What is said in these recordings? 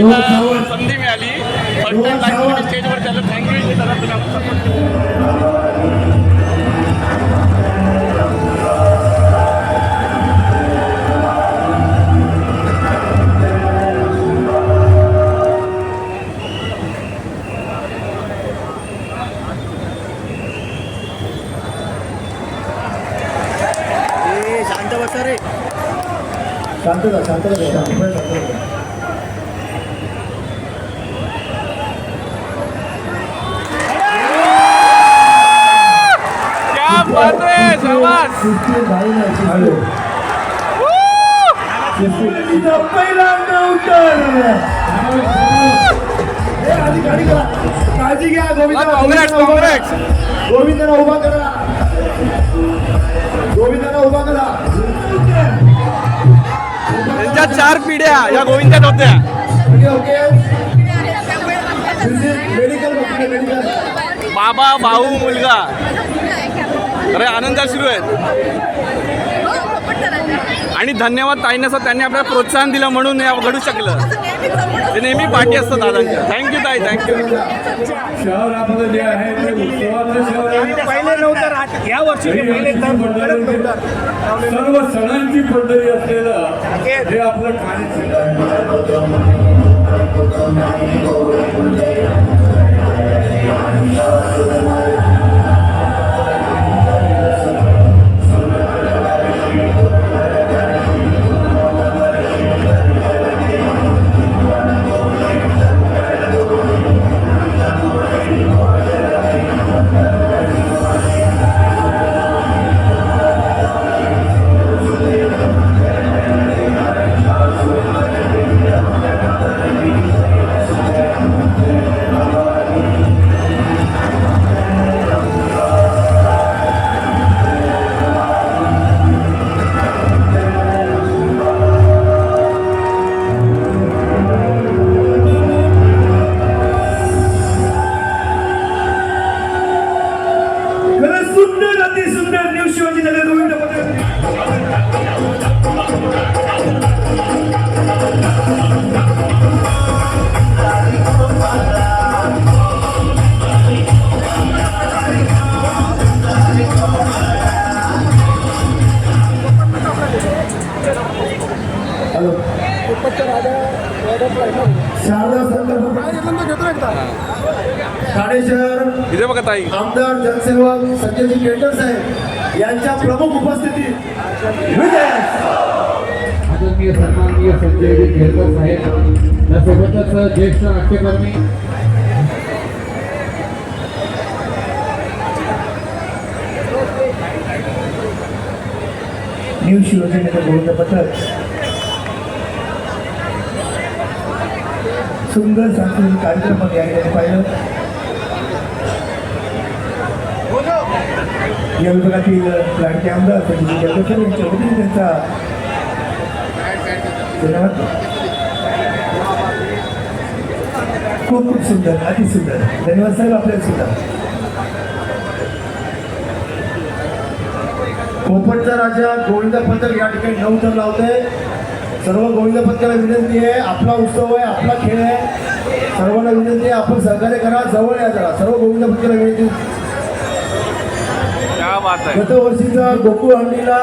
यायला संधी मिळाली. फर्स्ट टाइम लाईव्ह स्टेजवर त्याला थँक्यू दादा तुम्ही आम्हाला support केलं. शांत बसा रे शांतता शांतता शांतता शांतता क्या बात आहे शाबास सुट्टी झाली नाही शिस्तीत. शिस्तीत. पहिल्यांदा. काळजी घ्या उभा. करा. उभा करा त्यांच्या चार पिढ्या या गोविंदात होत्या ओके मेडिकल बाबा भाऊ मुलगा अरे आनंद सुरू आहेत. आणि धन्यवाद ताईंना सर त्यांनी आपल्याला प्रोत्साहन दिलं म्हणून हे घडू शकलं. ते नेहमी पाठी असतं दादांच्या. थँक्यू ताई थँक्यू शहर आपलं जे आहे ते उत्सवाचं शहर आहे. पहिले नव्हतं या वर्षी सर्व सणांची पंढरी असलेलं हे आपलं ठाणे सुंदर अति सुंदर न्यू शिवाजी नगर गोविंद पटेल हॅलो. शारदा संदर्भ ठाणे शहर इथे बघा ताई. आमदार जनसेवक संजयजी केळकर साहेब यांच्या प्रमुख उपस्थितीत विजय. आदरणीय सन्माननीय संजयजी खेळकर साहेब त्यासोबतच ज्येष्ठ नाट्यकर्मी. न्यू गोविंद पथक सुंदर सांस्कृतिक कार्यक्रम या ठिकाणी पाहिलं. या विभागातील लाडके आमदार संजय केळकर यांच्या वतीने त्यांचा धन्यवाद खूप खूप सुंदर अतिसुंदर धन्यवाद साहेब आपल्याला सुद्धा. कोकणचा राजा गोविंद पथक या ठिकाणी नऊ तर लावतोय सर्व गोविंद पथकाला विनंती आहे आपला उत्सव आहे आपला खेळ आहे. सर्वांना विनंती आहे आपण सहकार्य करा जवळ या जरा. सर्व गोविंद पथकाला विनंती. बात आहे. गत वर्षीचा गोकुळ हंडीला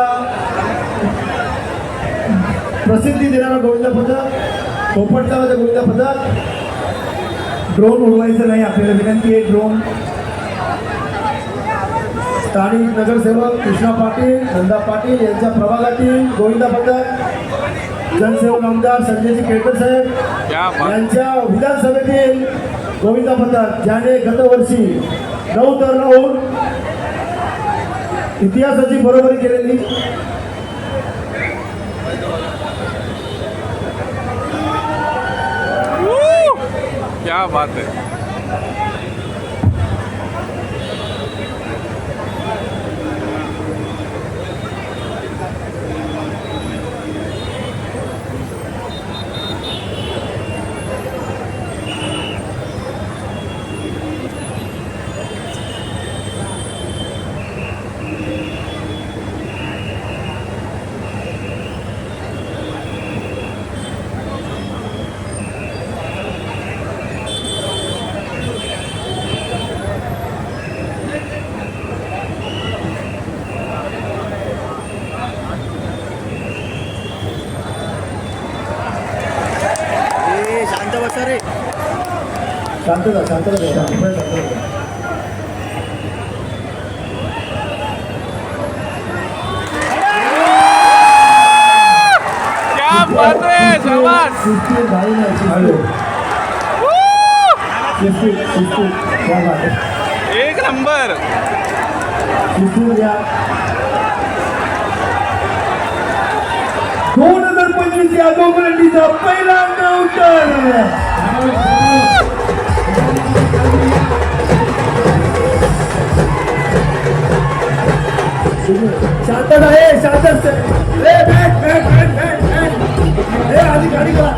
प्रसिद्धी देणारा गोविंद पथक कोपटचा राजा गोविंद पथक ड्रोन उडवायचं नाही आपल्याला विनंती आहे ड्रोन. स्थानिक नगरसेवक कृष्णा पाटील नंदा पाटील यांच्या प्रभागातील गोविंदा पथक जनसेवक आमदार संजयजी केळकर साहेब यांच्या विधानसभेतील गोविंदा पथक ज्याने गतवर्षी नऊ तर राहून इतिहासाची बरोबरी केलेली. क्या बात आहे शांतता शांतता ठेवा. आपण शांतता ठेवा. क्या बात आहे शाबास शिस्तीत झाली नाही, शिस्तीत. शिस्तीत, शिस्तीत. क्या बात आहे. एक नंबर शिस्तीत या. दोन हजार पंचवीस या गोकुलंडीचा पहिला नौकर शांतता आहे शांत हे आधी गाडी करा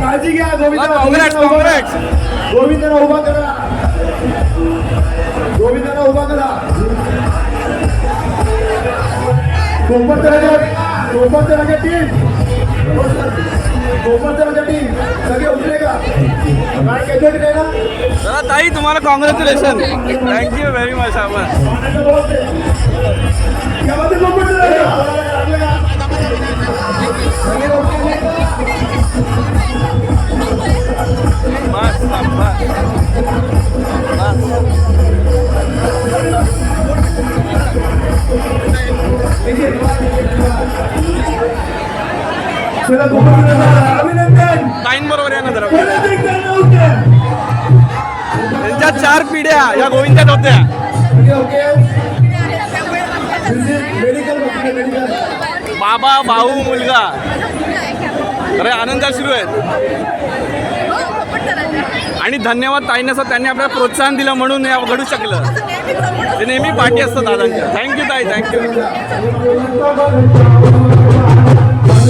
काळजी घ्या गोविंद गोविंदाला उभा करा. गोविंदाला उभा करा. राजा टीम सोबत राजा टीम जरा ताई तुम्हाला कॉंग्रॅच्युलेशन थँक्यू व्हेरी मच शाबास पाण्याचं बोलत बरोबर या ना जरा. त्यांच्या चार पिढ्या या गोविंदात होत्या. बाबा भाऊ मुलगा. अरे आनंदात सुरू आहेत. आणि धन्यवाद ताईने असं त्यांनी आपल्याला प्रोत्साहन दिलं म्हणून हे घडू शकलं. ते नेहमी पाठी असतं दादांच्या. थँक्यू ताई. Thank you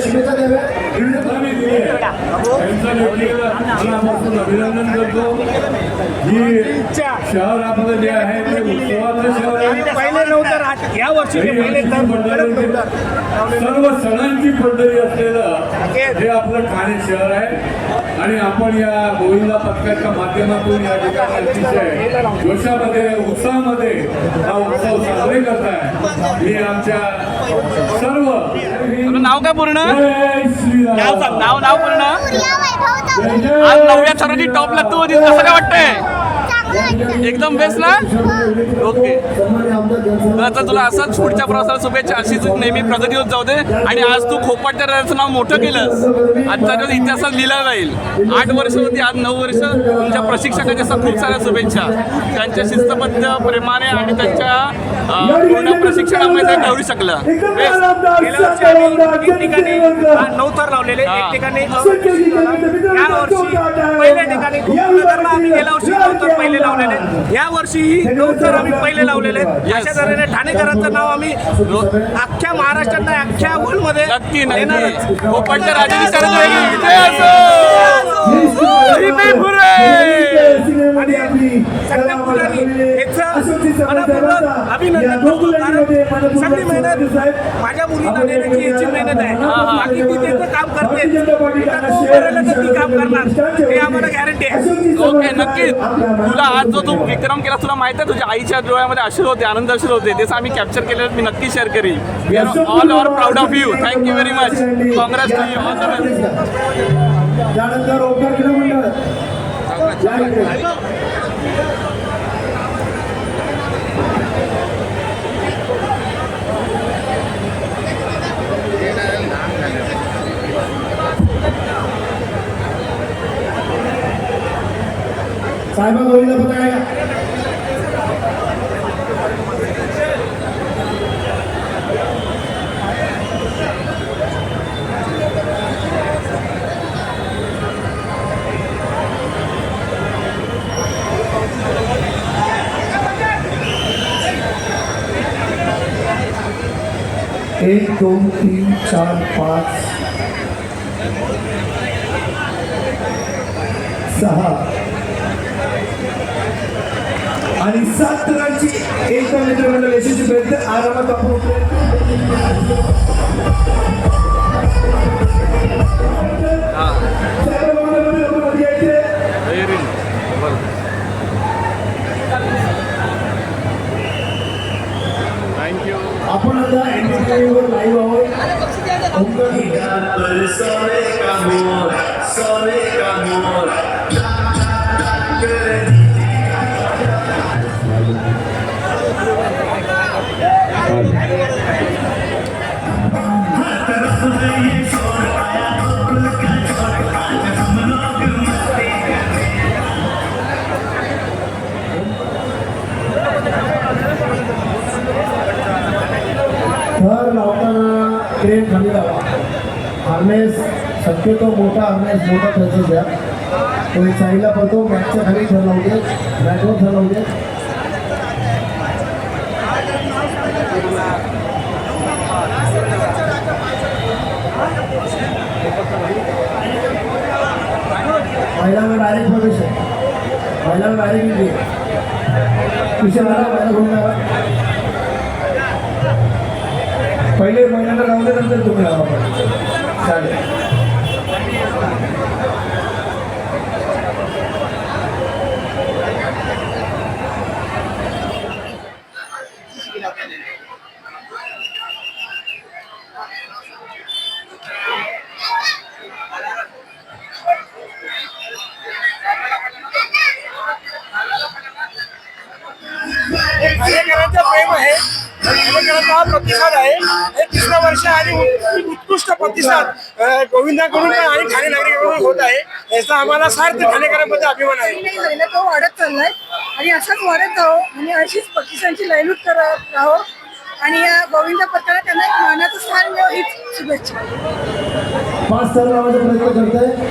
शुभेच्छा द्याव्या शुभेच्छा द्याव्या मनापासून अभिनंदन करतो. ही शहर आपलं जे आहे ते उत्सवाचं शहर आहे. पहिले नव्हतं या वर्षी. सर्व सणांची पंढरी असलेलं हे आपलं ठाणे शहर आहे. आणि आपण या गोविंदा पथकाच्या माध्यमातून या ठिकाणी अतिशय जोशामध्ये उत्साहामध्ये हा उत्सव मी आमच्या सर्व. नाव काय पूर्ण? नाव सांग नाव नाव पूर्ण? आज नवव्या सर्वांची टॉपला तू होतीस कसं काय वाटतंय. एकदम बेस्ट ना? ओके आता तुला असंच पुढच्या प्रवासाला शुभेच्छा. अशीच नेहमी प्रगती होत जाऊ दे. आणि आज तू खोपाटच्या राजाचं नाव मोठं केलंस. आजचा दिवस इतिहासात लिहिला जाईल. आठ वर्ष होती आज नऊ वर्ष. तुमच्या प्रशिक्षकाच्या खूप साऱ्या शुभेच्छा. त्यांच्या शिस्तबद्ध प्रेमाने आणि त्यांच्या पूर्ण प्रशिक्षणामुळे ते ठेवू शकलं. गेल्या वर्षी आम्ही एक ठिकाणी हा, नऊ थर लावलेले हा. एक ठिकाणी या वर्षी पहिल्या ठिकाणी नगरला आम्ही गेल्या वर्षी नऊ थर पहिले लावलेले या वर्षी नऊ थर आम्ही पहिले लावलेले. अशा तऱ्हेने ठाणेकरांचं नाव आम्ही अख्ख्या महाराष्ट्रात नाही अख्ख्या वर्ल्डमध्ये नक्की नक्की. येणारच. खोपाटच्या राजाची अभिनंदन करतो कारण सगळी मेहनत माझ्या मुलीला देण्याची याची मेहनत आहे. बाकी ती त्याचं काम करते? तिला तो करेल तर ती काम करणार. हे आम्हाला गॅरंटी आहे. ओके नक्कीच. तुला आज जो तू विक्रम केला तुला माहिती आहे तुझ्या आईच्या डोळ्यामध्ये अश्रू होते आनंद अश्रू होते. तेच आम्ही कॅप्चर केले मी नक्की share curry we are all our proud of you thank you very much congrats to you all the best त्यानंतर ओंकार क्रीडा मंडळ या इकडे. साहेबा गोविंद पताका शक्यतो मोठा हार्नेस द्या तो साईडला पडतो मॅचच्या खाली थर लावू दे मॅटवर थर डायरेक्ट प्रवेश आहे. डायरेक्ट महिला घेऊन पहिले महिन्याला लावल्यानंतर तुम्ही लावा. चालेल. ठाणेकरांचं प्रेम आहे. ठाणेकरांचा हा प्रतिसाद आहे. हे तिसरं वर्ष आणि उत- उत्कृष्ट प्रतिसाद गोविंदाकडून आणि ठाणे नागरिकांकडून होत आहे. याचा आम्हाला सार्थ ठाणेकरांबद्दल अभिमान आहे. तो वाढत चाललाय. आणि असंच वाढत जावो. आणि अशीच बक्षिसांची लयलूट करत राहो. आणि या गोविंद पत्राला त्यांना एक मानाचं स्थान मिळो हीच शुभेच्छा. पाच लावायचा प्रयत्न करतोय.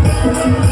감사합니다.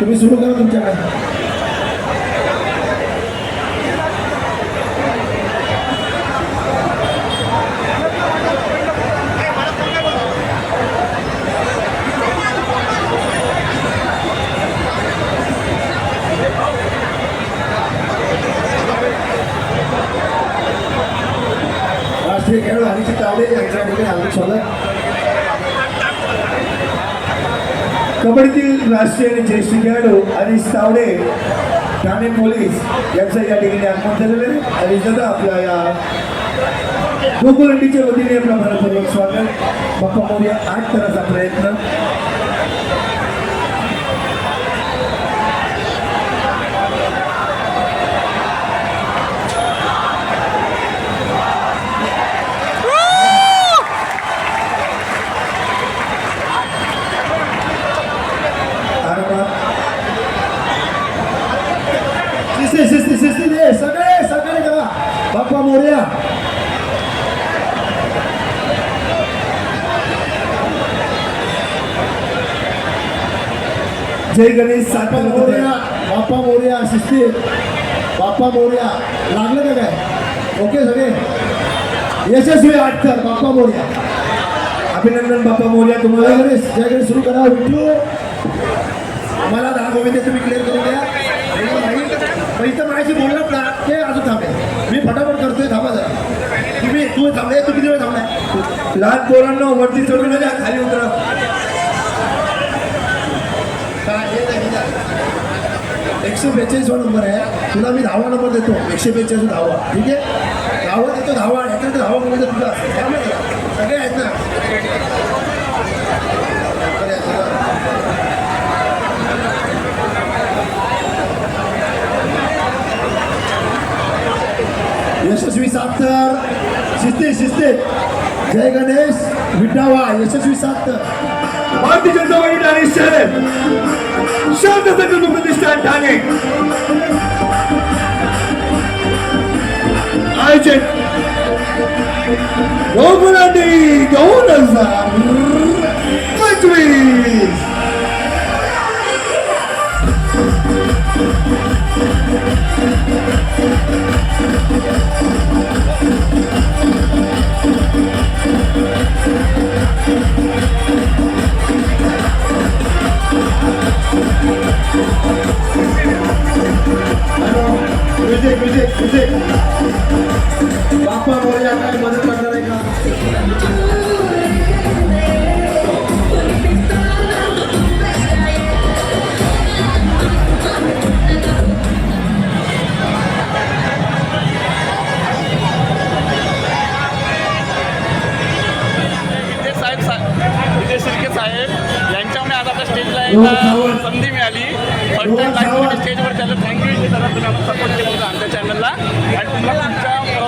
तुम्ही सुरू करा तुमच्याकडे राष्ट्रीय खेळ हरीची तावडे यांच्या ठिकाणी हार्दिक स्वागत कबड्डीतील राष्ट्रीय आणि ज्येष्ठ खेळाडू हरीश सावडे ठाणे पोलीस यांचं या ठिकाणी आगमन झालेलं आहे. आणि दादा आपल्या या गोकुलंडीच्या वतीने आपलं मनपूर्वक स्वागत. बाप्पा मोर्या आठ तराचा प्रयत्न आरामात. शिस्ते शिस्ते शिस्ते दे सगळे सगळे करा बाप्पा मोर्या जय गणेश बाप्पा मोर्या बाप्पा मोर्या शिस्ते बाप्पा मोर्या. लागलं का काय? ओके सगळे? यशस्वी आठ तर बाप्पा मोर्या. अभिनंदन बाप्पा मोर्या तुम्हाला. गणेश जय गणेश सुरू करा विठू मला दहा गोविंद तुम्ही क्लिअर करून द्या. इथं माझ्याशी बोललात ना ते अजून थांबे मी फटाफट करतोय थांबा जरा. तुम्ही तू थांबले तू किती वेळ थांबलाय लहान पोरांना वरती चढून खाली उतरा काय हे नाही, हे नाही. एकशे बेचाळीस नंबर आहे. तुला मी दहावा नंबर देतो. एकशे बेचाळीस दहावा. ठीक आहे? दहावा देतो दहावा. याच्यात दहावा म्हणजे तुला. असेल. काय सगळे आहेत ना? यशस्वी साप्तर शिस्ते शिस्ते. जय गणेश. विटावा. यशस्वी साप्तर भारतीय जनता पार्टी ठाणे शहर शांततेचं प्रतिष्ठान ठाणे आयोजक गोकुलांडी दोन हजार पंचवीस विजय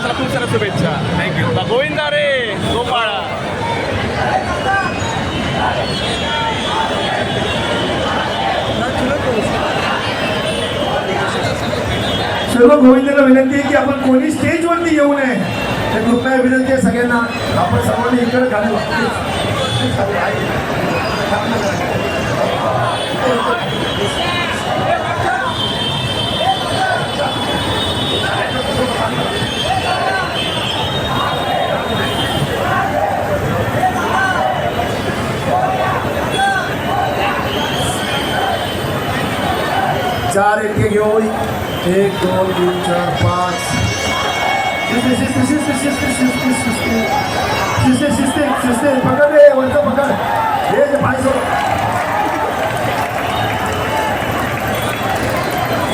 खूप साऱ्या शुभेच्छा थँक्यू गोविंदा रे गोपाळा सर्व गोविंदाला विनंती आहे की आपण कोणी स्टेजवरती येऊ नये तर कृपया विनंती आहे सगळ्यांना आपण सर्वांनी इकडे घालू खाली चार इतके घेऊन एक दोन तीन चार पाच। सिस्टे सिस्टे शिस्ते पकड रे वरचं पकड। ये पाहिजे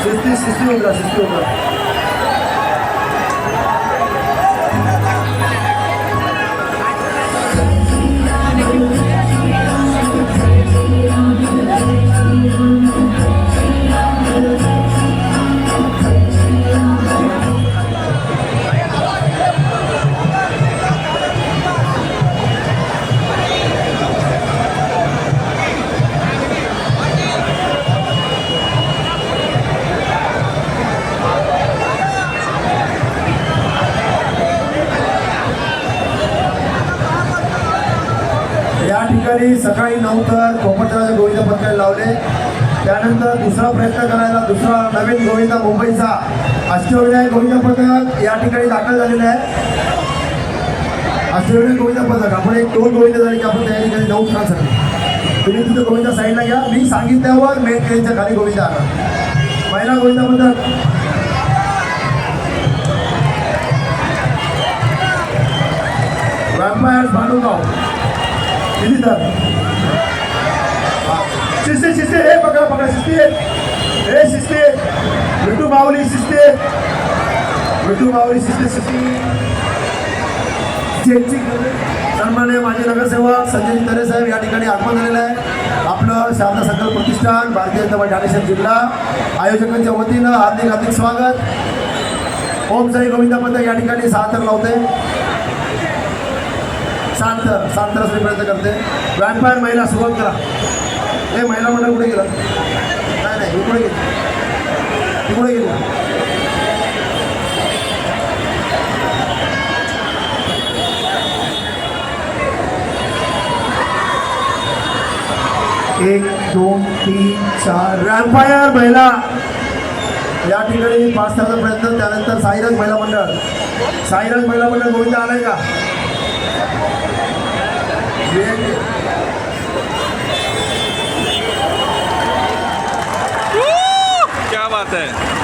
शिस्ती शिस्ती होऊन जा होगा होऊन होगा। ठिकाणी सकाळी नऊ तर पोपटराजा गोविंदा पथकाला लावले. त्यानंतर दुसरा प्रयत्न करायला दुसरा नवीन गोविंदा मुंबईचा अष्टविनायक गोविंदा पथक या ठिकाणी दाखल झालेलं आहे. अष्टविनायक गोविंदा पथक आपण एक दोन गोविंदा झाले की आपण तयारी केली नऊ तासाठी तुम्ही तिथं गोविंदा साईडला घ्या मी सांगितल्यावर मेट ट्रेनच्या खाली गोविंदा आला. पहिला गोविंदा पथक वॅम्पायर्स भांडुगाव किती तर शिस्ते हे पकडा पकडा शिस्ती. हे शिस्ते. विठू माऊली शिस्ती. विठू माऊली शिस्ते शिस्ते. सन्मान्य माजी नगरसेवक संजय तरे साहेब या ठिकाणी आगमन झालेलं आहे. आपलं शारदा संकल्प प्रतिष्ठान भारतीय जनता पार्टी ठाणे जिल्हा. आयोजकांच्या वतीनं हार्दिक हार्दिक स्वागत. ओम साई गोविंदा पथक या ठिकाणी सातर लावते शांत शांत असणे प्रयत्न करते. व्यापार महिला सुरुवात करा. हे महिला मंडळ कुठे गेलं? नाही नाही इकडे गेलं? तिकडे गेलं? एक दोन तीन चार. रॅम्पायर महिला. या ठिकाणी पाच तासाचा प्रयत्न त्यानंतर साईराज महिला मंडळ. साईराज महिला मंडळ गोविंद आलाय का? क्या बात है।